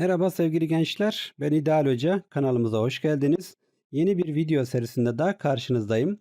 Merhaba sevgili gençler, ben İdeal Hoca. Kanalımıza hoş geldiniz. Yeni bir video serisinde daha karşınızdayım.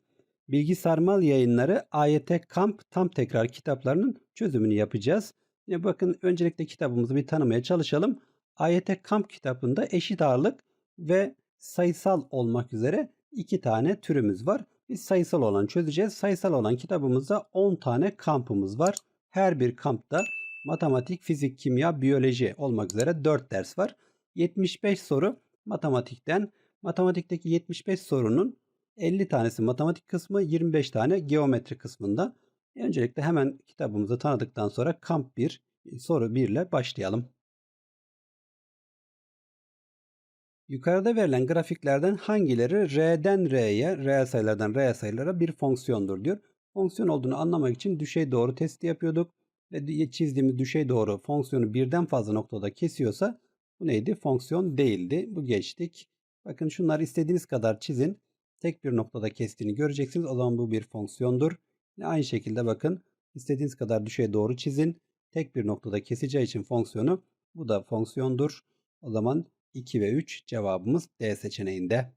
Bilgi Sarmal Yayınları AYT Kamp Tam Tekrar kitaplarının çözümünü yapacağız. Yine bakın öncelikle kitabımızı bir tanımaya çalışalım. AYT Kamp kitabında eşit ağırlık ve sayısal olmak üzere iki tane türümüz var. Biz sayısal olan çözeceğiz. Sayısal olan kitabımızda 10 tane kampımız var. Her bir kampta matematik, fizik, kimya, biyoloji olmak üzere 4 ders var. 75 soru matematikten. Matematikteki 75 sorunun 50 tanesi matematik kısmı, 25 tane geometri kısmında. Öncelikle hemen kitabımızı tanıdıktan sonra kamp 1, soru 1 ile başlayalım. Yukarıda verilen grafiklerden hangileri R'den R'ye, reel sayılardan reel sayılara bir fonksiyondur diyor. Fonksiyon olduğunu anlamak için düşey doğru testi yapıyorduk ve çizdiğimiz düşey doğru fonksiyonu birden fazla noktada kesiyorsa bu neydi? Fonksiyon değildi. Bu geçtik. Bakın şunları istediğiniz kadar çizin. Tek bir noktada kestiğini göreceksiniz. O zaman bu bir fonksiyondur. Yine aynı şekilde bakın istediğiniz kadar düşey doğru çizin. Tek bir noktada keseceği için fonksiyonu bu da fonksiyondur. O zaman 2 ve 3 cevabımız D seçeneğinde.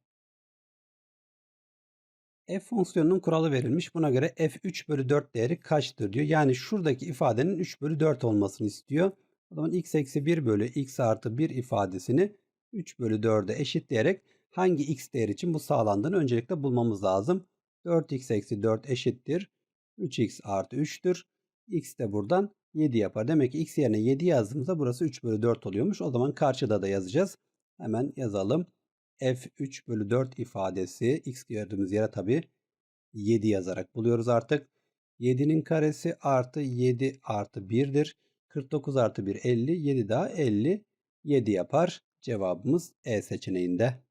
F fonksiyonunun kuralı verilmiş. Buna göre f 3 bölü 4 değeri kaçtır diyor. Yani şuradaki ifadenin 3 bölü 4 olmasını istiyor. O zaman x eksi 1 bölü x artı 1 ifadesini 3 bölü 4'e eşitleyerek hangi x değer için bu sağlandığını öncelikle bulmamız lazım. 4x eksi 4 eşittir. 3x artı 3'tür. x de buradan 7 yapar. Demek ki x yerine 7 yazdığımızda burası 3 bölü 4 oluyormuş. O zaman karşıda da yazacağız. Hemen yazalım f3 bölü 4 ifadesi x gördüğümüz yere tabi 7 yazarak buluyoruz artık. 7'nin karesi artı 7 artı 1'dir. 49 artı 1 50. 7 daha 50. 7 yapar. Cevabımız E seçeneğinde.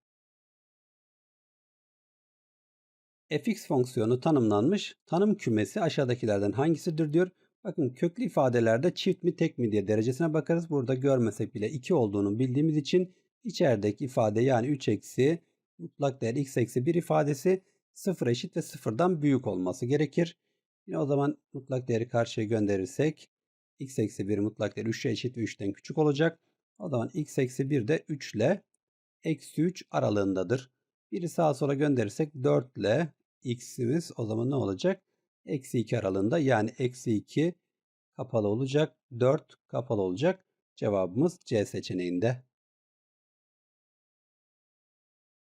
fx fonksiyonu tanımlanmış. Tanım kümesi aşağıdakilerden hangisidir diyor. Bakın köklü ifadelerde çift mi tek mi diye derecesine bakarız. Burada görmesek bile 2 olduğunu bildiğimiz için İçerideki ifade yani 3 eksi mutlak değer x eksi 1 ifadesi 0 eşit ve 0'dan büyük olması gerekir. Yine o zaman mutlak değeri karşıya gönderirsek x eksi 1 mutlak değer 3'e eşit ve 3'ten küçük olacak. O zaman x eksi 1 de 3 ile eksi 3 aralığındadır. Biri sağa sola gönderirsek 4 ile x'imiz o zaman ne olacak? Eksi 2 aralığında yani eksi 2 kapalı olacak. 4 kapalı olacak. Cevabımız C seçeneğinde.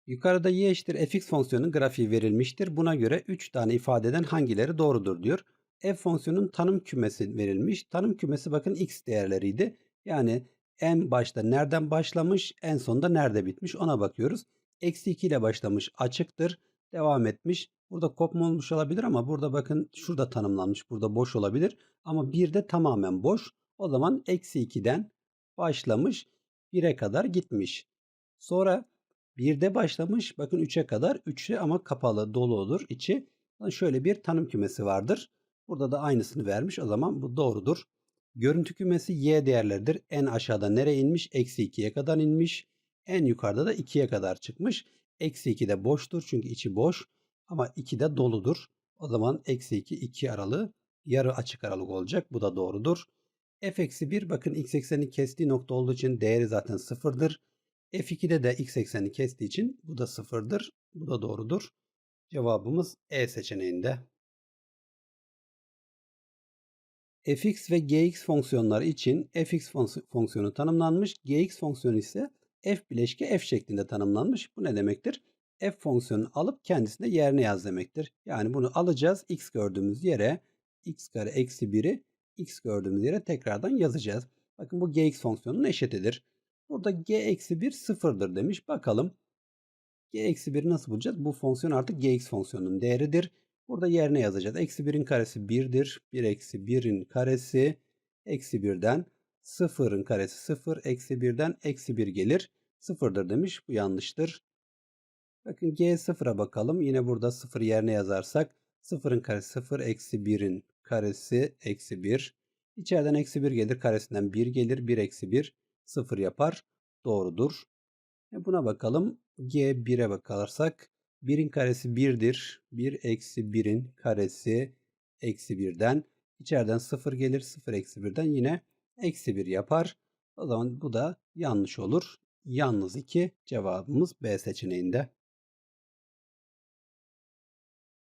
Yukarıda y eşittir fx fonksiyonunun grafiği verilmiştir. Buna göre 3 tane ifadeden hangileri doğrudur diyor. f fonksiyonun tanım kümesi verilmiş. Tanım kümesi bakın x değerleriydi. Yani en başta nereden başlamış, en sonda nerede bitmiş ona bakıyoruz. Eksi 2 ile başlamış açıktır. Devam etmiş. Burada kopma olmuş olabilir ama burada bakın şurada tanımlanmış. Burada boş olabilir. Ama bir de tamamen boş. O zaman eksi 2'den başlamış 1'e kadar gitmiş. Sonra 1'de başlamış. Bakın 3'e kadar. 3'e ama kapalı dolu olur içi. Şöyle bir tanım kümesi vardır. Burada da aynısını vermiş. O zaman bu doğrudur. Görüntü kümesi y değerleridir. En aşağıda nereye inmiş? Eksi 2'ye kadar inmiş. En yukarıda da 2'ye kadar çıkmış. Eksi 2 de boştur çünkü içi boş. Ama 2 de doludur. O zaman eksi 2 2 aralığı yarı açık aralık olacak. Bu da doğrudur. f eksi 1 bakın x eksenini kestiği nokta olduğu için değeri zaten sıfırdır. F2'de de x eksenini kestiği için bu da sıfırdır. Bu da doğrudur. Cevabımız E seçeneğinde. fx ve gx fonksiyonları için fx fonksiyonu tanımlanmış. gx fonksiyonu ise f bileşke f şeklinde tanımlanmış. Bu ne demektir? f fonksiyonunu alıp kendisine yerine yaz demektir. Yani bunu alacağız. x gördüğümüz yere x kare eksi 1'i x gördüğümüz yere tekrardan yazacağız. Bakın bu gx fonksiyonunun eşitidir. Burada g eksi 1 sıfırdır demiş. Bakalım g eksi 1'i nasıl bulacağız? Bu fonksiyon artık gx fonksiyonunun değeridir. Burada yerine yazacağız. Eksi 1'in karesi 1'dir. 1 eksi 1'in karesi eksi 1'den 0'ın karesi 0. Eksi 1'den eksi 1 gelir. 0'dır demiş. Bu yanlıştır. Bakın g 0'a bakalım. Yine burada 0 yerine yazarsak 0'ın karesi 0. Eksi 1'in karesi eksi 1. İçeriden eksi 1 gelir. Karesinden 1 gelir. 1 eksi 1 0 yapar. Doğrudur. E buna bakalım. G1'e bakarsak 1'in karesi 1'dir. 1 eksi 1'in karesi eksi 1'den. İçeriden 0 gelir. 0 eksi 1'den yine eksi 1 yapar. O zaman bu da yanlış olur. Yalnız 2 cevabımız B seçeneğinde.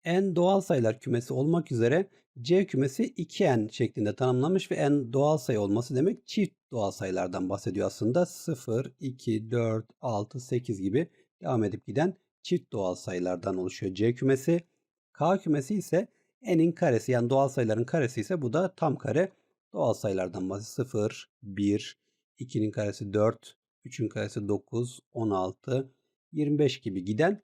n doğal sayılar kümesi olmak üzere C kümesi 2n şeklinde tanımlanmış ve n doğal sayı olması demek çift doğal sayılardan bahsediyor aslında. 0, 2, 4, 6, 8 gibi devam edip giden çift doğal sayılardan oluşuyor C kümesi. K kümesi ise n'in karesi yani doğal sayıların karesi ise bu da tam kare doğal sayılardan bahsediyor. 0, 1, 2'nin karesi 4, 3'ün karesi 9, 16, 25 gibi giden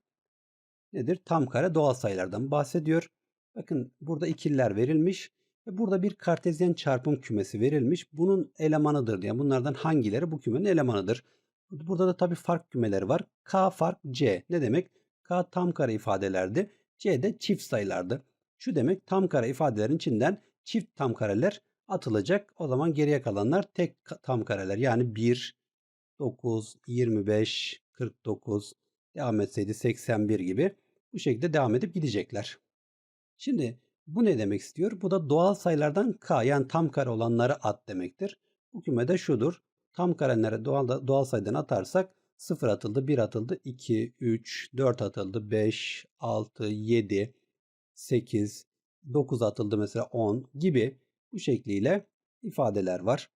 nedir? Tam kare doğal sayılardan bahsediyor. Bakın burada ikililer verilmiş ve burada bir kartezyen çarpım kümesi verilmiş. Bunun elemanıdır diye. Bunlardan hangileri bu kümenin elemanıdır? Burada da tabii fark kümeleri var. K fark C. Ne demek? K tam kare ifadelerdi. C de çift sayılardı. Şu demek tam kare ifadelerin içinden çift tam kareler atılacak. O zaman geriye kalanlar tek tam kareler. Yani 1, 9, 25, 49 devam etseydi 81 gibi bu şekilde devam edip gidecekler. Şimdi bu ne demek istiyor? Bu da doğal sayılardan k yani tam kare olanları at demektir. Bu kümede şudur. Tam kareleri doğal, doğal sayıdan atarsak 0 atıldı, 1 atıldı, 2, 3, 4 atıldı, 5, 6, 7, 8, 9 atıldı mesela 10 gibi bu şekliyle ifadeler var.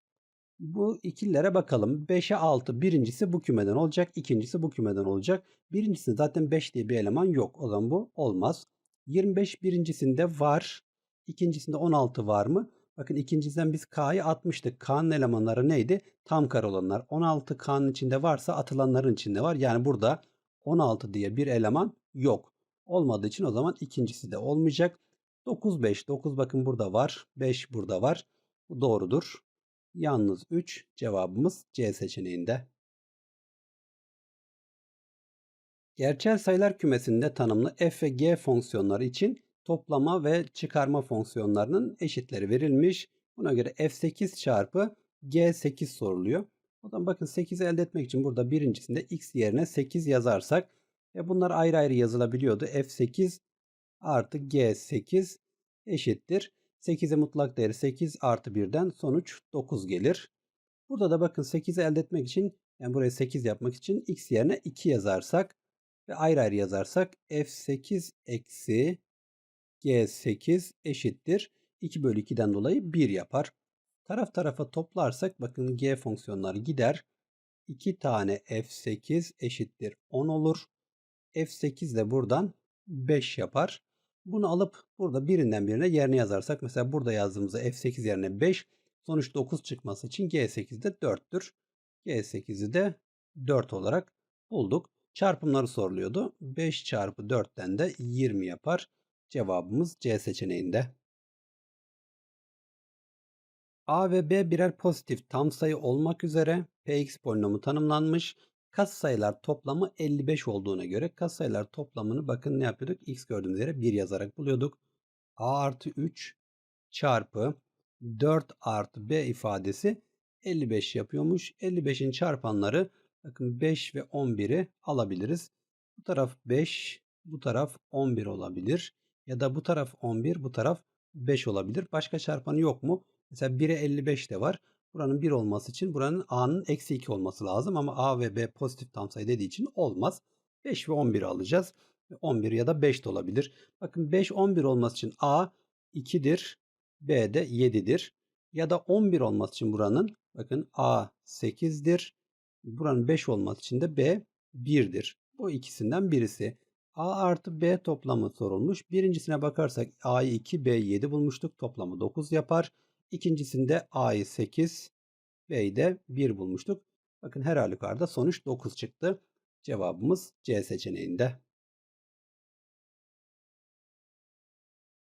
Bu ikililere bakalım. 5'e 6 birincisi bu kümeden olacak. ikincisi bu kümeden olacak. Birincisinde zaten 5 diye bir eleman yok. O zaman bu olmaz. 25 birincisinde var. İkincisinde 16 var mı? Bakın ikincisinden biz K'yı atmıştık. K'nın elemanları neydi? Tam kare olanlar. 16 K'nın içinde varsa atılanların içinde var. Yani burada 16 diye bir eleman yok. Olmadığı için o zaman ikincisi de olmayacak. 9 5 9 bakın burada var. 5 burada var. Bu doğrudur. Yalnız 3 cevabımız C seçeneğinde. Gerçel sayılar kümesinde tanımlı f ve g fonksiyonları için toplama ve çıkarma fonksiyonlarının eşitleri verilmiş. Buna göre f8 çarpı g8 soruluyor. O zaman bakın 8'i elde etmek için burada birincisinde x yerine 8 yazarsak ve bunlar ayrı ayrı yazılabiliyordu. f8 artı g8 eşittir. 8'e mutlak değeri 8 artı 1'den sonuç 9 gelir. Burada da bakın 8'i elde etmek için yani buraya 8 yapmak için x yerine 2 yazarsak ve ayrı ayrı yazarsak f8 eksi g8 eşittir. 2 bölü 2'den dolayı 1 yapar. Taraf tarafa toplarsak bakın g fonksiyonları gider. 2 tane f8 eşittir 10 olur. f8 de buradan 5 yapar. Bunu alıp burada birinden birine yerine yazarsak mesela burada yazdığımızda f8 yerine 5 sonuç 9 çıkması için g8 de 4'tür. g8'i de 4 olarak bulduk. Çarpımları soruluyordu. 5 çarpı 4'ten de 20 yapar. Cevabımız C seçeneğinde. A ve B birer pozitif tam sayı olmak üzere Px polinomu tanımlanmış. Katsayılar toplamı 55 olduğuna göre katsayılar toplamını bakın ne yapıyorduk? X gördüğümüz yere 1 yazarak buluyorduk. A artı 3 çarpı 4 artı B ifadesi 55 yapıyormuş. 55'in çarpanları bakın 5 ve 11'i alabiliriz. Bu taraf 5, bu taraf 11 olabilir. Ya da bu taraf 11, bu taraf 5 olabilir. Başka çarpanı yok mu? Mesela 1'e 55 de var. Buranın 1 olması için buranın A'nın eksi 2 olması lazım. Ama A ve B pozitif tam sayı dediği için olmaz. 5 ve 11 alacağız. 11 ya da 5 de olabilir. Bakın 5 11 olması için A 2'dir. B de 7'dir. Ya da 11 olması için buranın bakın A 8'dir. Buranın 5 olması için de B 1'dir. Bu ikisinden birisi. A artı B toplamı sorulmuş. Birincisine bakarsak A'yı 2, B'yi 7 bulmuştuk. Toplamı 9 yapar. İkincisinde A'yı 8, B'yi de 1 bulmuştuk. Bakın her halükarda sonuç 9 çıktı. Cevabımız C seçeneğinde.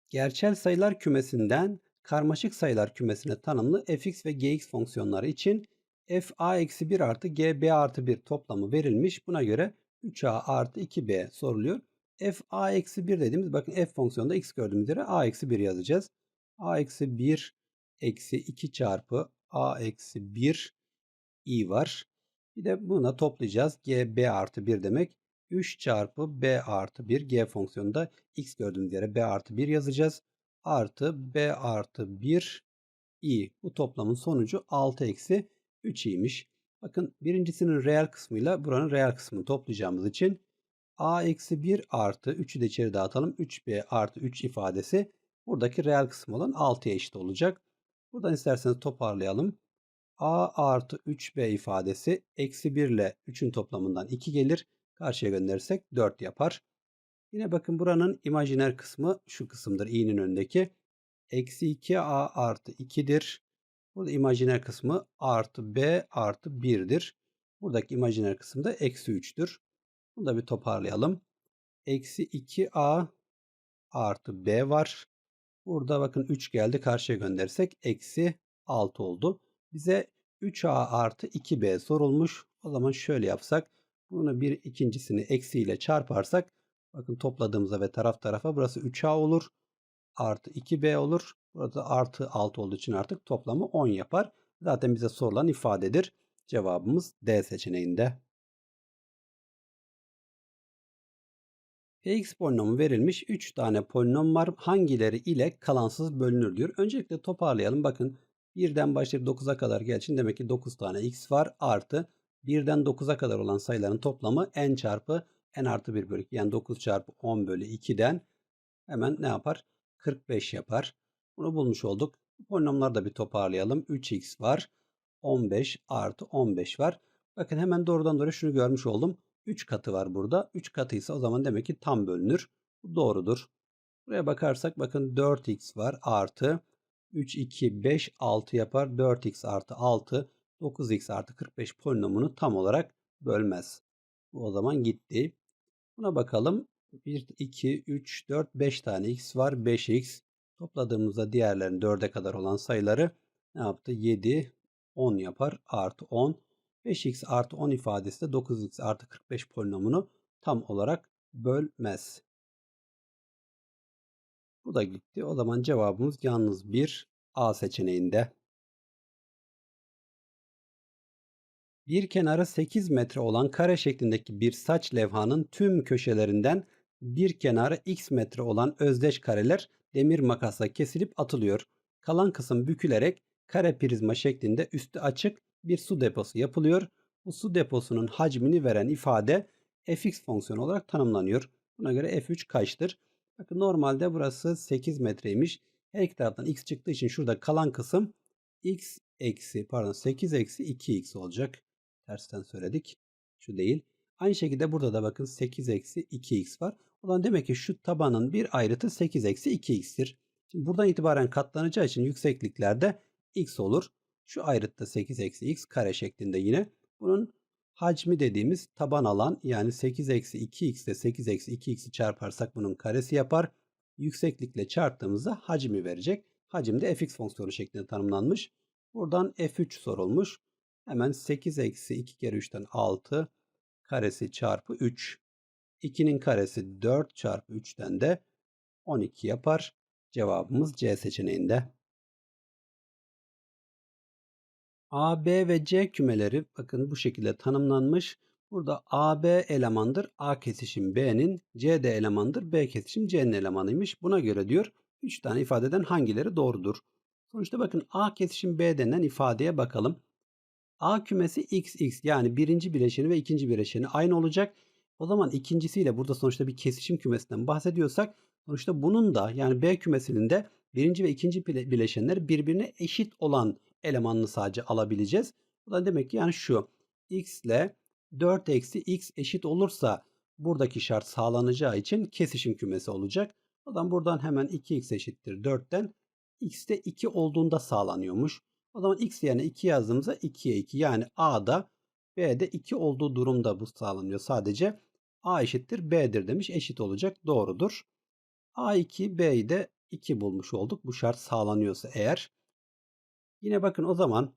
Gerçel sayılar kümesinden karmaşık sayılar kümesine tanımlı fx ve gx fonksiyonları için f a eksi 1 artı g b artı 1 toplamı verilmiş. Buna göre 3a artı 2b soruluyor. f a eksi 1 dediğimiz bakın f fonksiyonunda x gördüğümüz yere a eksi 1 yazacağız. a eksi 1 eksi 2 çarpı a eksi 1 i var. Bir de buna toplayacağız. g b artı 1 demek. 3 çarpı b artı 1 g fonksiyonunda x gördüğümüz yere b artı 1 yazacağız. Artı b artı 1 i. Bu toplamın sonucu 6 eksi 3i'ymiş. Bakın birincisinin reel kısmıyla buranın reel kısmını toplayacağımız için a eksi 1 artı 3'ü de içeri dağıtalım. 3b artı 3 ifadesi buradaki reel kısmı olan 6'ya eşit olacak. Buradan isterseniz toparlayalım. a artı 3b ifadesi eksi 1 ile 3'ün toplamından 2 gelir. Karşıya gönderirsek 4 yapar. Yine bakın buranın imajiner kısmı şu kısımdır i'nin önündeki. Eksi 2a artı 2'dir. Burada imajiner kısmı artı b artı 1'dir. Buradaki imajiner kısım da eksi 3'tür. Bunu da bir toparlayalım. Eksi 2a artı b var. Burada bakın 3 geldi karşıya gönderirsek eksi 6 oldu. Bize 3a artı 2b sorulmuş. O zaman şöyle yapsak. Bunu bir ikincisini eksiyle çarparsak bakın topladığımızda ve taraf tarafa burası 3a olur. Artı 2b olur. Burada artı 6 olduğu için artık toplamı 10 yapar. Zaten bize sorulan ifadedir. Cevabımız D seçeneğinde. Px polinomu verilmiş 3 tane polinom var. Hangileri ile kalansız bölünür diyor. Öncelikle toparlayalım. Bakın 1'den başlayıp 9'a kadar gelsin. Demek ki 9 tane x var. Artı 1'den 9'a kadar olan sayıların toplamı n çarpı n artı 1 bölü 2. Yani 9 çarpı 10 bölü 2'den hemen ne yapar? 45 yapar. Bunu bulmuş olduk. Polinomları da bir toparlayalım. 3x var. 15 artı 15 var. Bakın hemen doğrudan doğruya şunu görmüş oldum. 3 katı var burada. 3 katıysa o zaman demek ki tam bölünür. Bu doğrudur. Buraya bakarsak bakın 4x var artı 3, 2, 5, 6 yapar. 4x artı 6, 9x artı 45 polinomunu tam olarak bölmez. Bu o zaman gitti. Buna bakalım. 1, 2, 3, 4, 5 tane x var. 5x. Topladığımızda diğerlerin 4'e kadar olan sayıları ne yaptı? 7, 10 yapar. Artı 10. 5x artı 10 ifadesi de 9x artı 45 polinomunu tam olarak bölmez. Bu da gitti. O zaman cevabımız yalnız bir A seçeneğinde. Bir kenarı 8 metre olan kare şeklindeki bir saç levhanın tüm köşelerinden bir kenarı x metre olan özdeş kareler demir makasla kesilip atılıyor. Kalan kısım bükülerek kare prizma şeklinde üstü açık bir su deposu yapılıyor. Bu su deposunun hacmini veren ifade fx fonksiyonu olarak tanımlanıyor. Buna göre f3 kaçtır? Bakın normalde burası 8 metreymiş. Her iki taraftan x çıktığı için şurada kalan kısım x eksi pardon 8 eksi 2x olacak. Tersten söyledik. Şu değil. Aynı şekilde burada da bakın 8 eksi 2x var. O zaman demek ki şu tabanın bir ayrıtı 8 eksi 2x'tir. Şimdi buradan itibaren katlanacağı için yüksekliklerde x olur. Şu ayrıtta 8 eksi x kare şeklinde yine. Bunun hacmi dediğimiz taban alan yani 8 eksi 2x ile 8 eksi 2x'i çarparsak bunun karesi yapar. Yükseklikle çarptığımızda hacmi verecek. Hacim de fx fonksiyonu şeklinde tanımlanmış. Buradan f3 sorulmuş. Hemen 8 eksi 2 kere 3'ten 6 karesi çarpı 3. 2'nin karesi 4 çarpı 3'ten de 12 yapar. Cevabımız C seçeneğinde. A, B ve C kümeleri bakın bu şekilde tanımlanmış. Burada A, B elemandır. A kesişim B'nin, C de elemandır. B kesişim C'nin elemanıymış. Buna göre diyor 3 tane ifadeden hangileri doğrudur? Sonuçta bakın A kesişim B denen ifadeye bakalım. A kümesi XX yani birinci bileşeni ve ikinci bileşeni aynı olacak. O zaman ikincisiyle burada sonuçta bir kesişim kümesinden bahsediyorsak sonuçta bunun da yani B kümesinin de birinci ve ikinci bileşenleri birbirine eşit olan elemanını sadece alabileceğiz. Bu da demek ki yani şu x ile 4 eksi x eşit olursa buradaki şart sağlanacağı için kesişim kümesi olacak. O zaman buradan hemen 2x eşittir 4'ten x de 2 olduğunda sağlanıyormuş. O zaman x yerine 2 yazdığımızda 2'ye 2 yani a'da b'de 2 olduğu durumda bu sağlanıyor. Sadece a eşittir b'dir demiş eşit olacak doğrudur. a2 b'yi de 2 bulmuş olduk. Bu şart sağlanıyorsa eğer. Yine bakın o zaman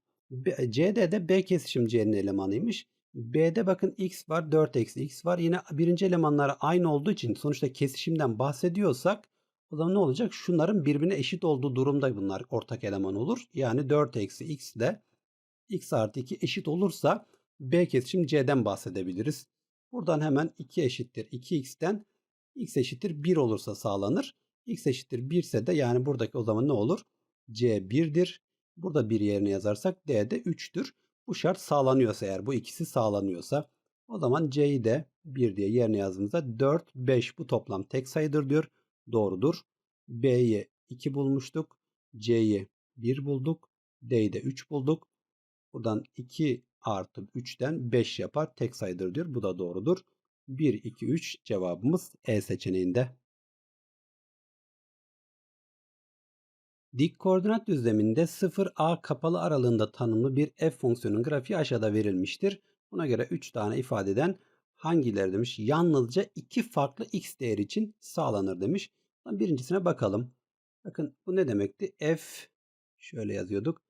CD'de B kesişim C'nin elemanıymış. B'de bakın x var 4 eksi x var. Yine birinci elemanları aynı olduğu için sonuçta kesişimden bahsediyorsak o zaman ne olacak? Şunların birbirine eşit olduğu durumda bunlar ortak eleman olur. Yani 4 eksi x ile x artı 2 eşit olursa B kesişim C'den bahsedebiliriz. Buradan hemen 2 eşittir 2x'ten x eşittir 1 olursa sağlanır. x eşittir 1 ise de yani buradaki o zaman ne olur? C 1'dir. Burada bir yerine yazarsak D de 3'tür. Bu şart sağlanıyorsa eğer bu ikisi sağlanıyorsa o zaman C'yi de 1 diye yerine yazdığımızda 4, 5 bu toplam tek sayıdır diyor. Doğrudur. B'yi 2 bulmuştuk. C'yi 1 bulduk. D'yi de 3 bulduk. Buradan 2 artı 3'ten 5 yapar. Tek sayıdır diyor. Bu da doğrudur. 1, 2, 3 cevabımız E seçeneğinde. Dik koordinat düzleminde 0a kapalı aralığında tanımlı bir f fonksiyonun grafiği aşağıda verilmiştir. Buna göre 3 tane ifadeden hangileri demiş? Yalnızca iki farklı x değer için sağlanır demiş. Birincisine bakalım. Bakın bu ne demekti? f şöyle yazıyorduk.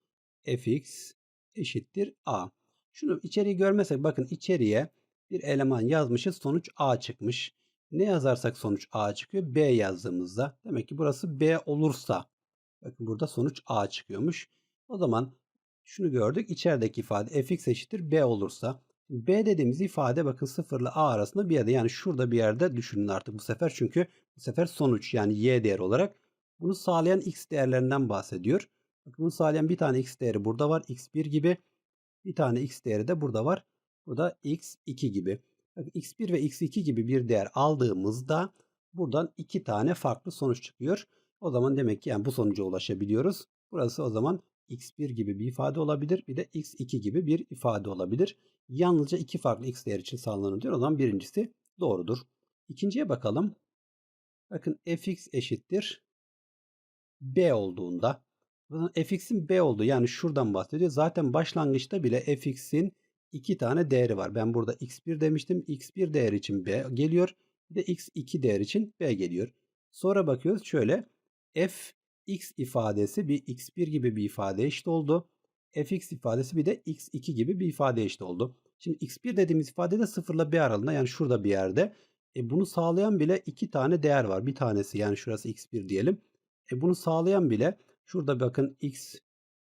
fx eşittir a. Şunu içeriği görmezsek bakın içeriye bir eleman yazmışız sonuç a çıkmış. Ne yazarsak sonuç a çıkıyor. b yazdığımızda demek ki burası b olursa bakın burada sonuç a çıkıyormuş. O zaman şunu gördük. İçerideki ifade fx eşittir b olursa b dediğimiz ifade bakın 0 ile a arasında bir yerde yani şurada bir yerde düşünün artık bu sefer çünkü bu sefer sonuç yani y değer olarak bunu sağlayan x değerlerinden bahsediyor. Bakın bunu sağlayan bir tane x değeri burada var x1 gibi bir tane x değeri de burada var. Bu da x2 gibi. Bakın x1 ve x2 gibi bir değer aldığımızda buradan iki tane farklı sonuç çıkıyor. O zaman demek ki yani bu sonuca ulaşabiliyoruz. Burası o zaman x1 gibi bir ifade olabilir. Bir de x2 gibi bir ifade olabilir. Yalnızca iki farklı x değer için sağlanır diyor. O zaman birincisi doğrudur. İkinciye bakalım. Bakın fx eşittir b olduğunda fx'in b olduğu yani şuradan bahsediyor. Zaten başlangıçta bile fx'in iki tane değeri var. Ben burada x1 demiştim. x1 değer için b geliyor. Bir de x2 değer için b geliyor. Sonra bakıyoruz şöyle f x ifadesi bir x1 gibi bir ifade eşit oldu. fx ifadesi bir de x2 gibi bir ifade eşit oldu. Şimdi x1 dediğimiz ifade de 0 ile b aralığında yani şurada bir yerde. E bunu sağlayan bile iki tane değer var. Bir tanesi yani şurası x1 diyelim. E bunu sağlayan bile şurada bakın x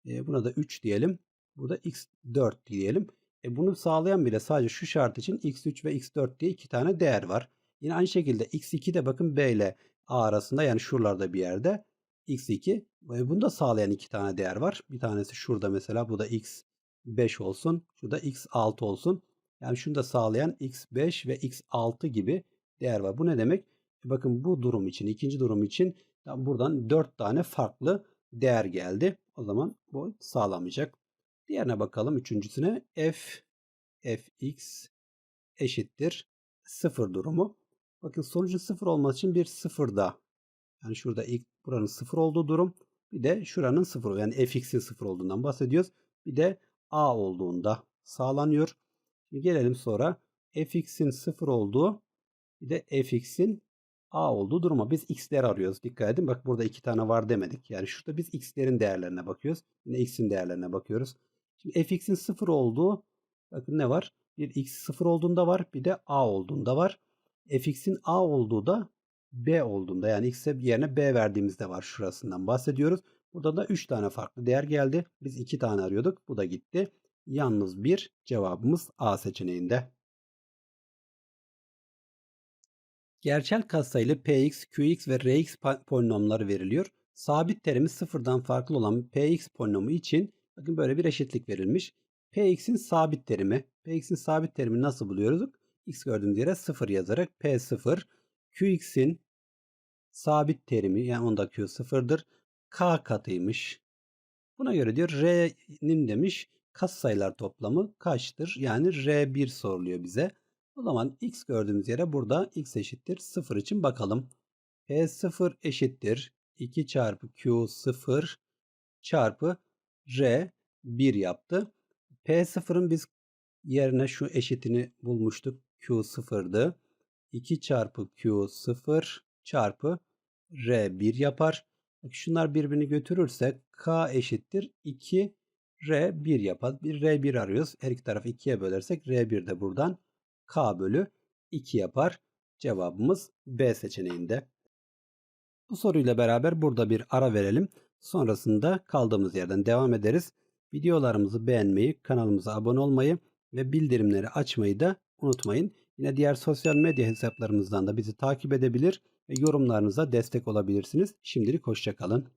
e buna da 3 diyelim. Burada x4 diyelim. E bunu sağlayan bile sadece şu şart için x3 ve x4 diye iki tane değer var. Yine aynı şekilde x2 de bakın b ile a arasında yani şuralarda bir yerde x2. E bunu da sağlayan iki tane değer var. Bir tanesi şurada mesela bu da x5 olsun. Şurada x6 olsun. Yani şunu da sağlayan x5 ve x6 gibi değer var. Bu ne demek? E bakın bu durum için, ikinci durum için buradan 4 tane farklı değer geldi. O zaman bu sağlamayacak. Diğerine bakalım. Üçüncüsüne f fx eşittir 0 durumu. Bakın sonucun 0 olması için bir 0 da yani şurada ilk buranın 0 olduğu durum bir de şuranın 0 yani fx'in 0 olduğundan bahsediyoruz. Bir de a olduğunda sağlanıyor. Şimdi gelelim sonra fx'in 0 olduğu bir de fx'in a olduğu duruma biz x'ler arıyoruz. Dikkat edin bak burada iki tane var demedik. Yani şurada biz x'lerin değerlerine bakıyoruz. Yine x'in değerlerine bakıyoruz. Şimdi fx'in 0 olduğu bakın ne var? Bir x 0 olduğunda var bir de a olduğunda var. fx'in a olduğu da b olduğunda yani x'e yerine b verdiğimizde var şurasından bahsediyoruz. Burada da 3 tane farklı değer geldi. Biz 2 tane arıyorduk. Bu da gitti. Yalnız bir cevabımız A seçeneğinde. Gerçel katsayılı px, qx ve rx polinomları veriliyor. Sabit terimi sıfırdan farklı olan px polinomu için bakın böyle bir eşitlik verilmiş. px'in sabit terimi. px'in sabit terimi nasıl buluyoruz? x gördüğümüz yere 0 yazarak p0. Qx'in sabit terimi yani onda q sıfırdır. k katıymış. Buna göre diyor r'nin demiş katsayılar toplamı kaçtır? Yani r1 soruluyor bize. O zaman x gördüğümüz yere burada x eşittir 0 için bakalım. P0 eşittir 2 çarpı Q0 çarpı R 1 yaptı. P0'ın biz yerine şu eşitini bulmuştuk. Q0'dı. 2 çarpı Q0 çarpı R1 yapar. Şunlar birbirini götürürse K eşittir 2 R1 yapar. Bir R1 arıyoruz. Her iki tarafı 2'ye bölersek R1 de buradan K bölü 2 yapar. Cevabımız B seçeneğinde. Bu soruyla beraber burada bir ara verelim. Sonrasında kaldığımız yerden devam ederiz. Videolarımızı beğenmeyi, kanalımıza abone olmayı ve bildirimleri açmayı da unutmayın. Yine diğer sosyal medya hesaplarımızdan da bizi takip edebilir ve yorumlarınıza destek olabilirsiniz. Şimdilik hoşçakalın.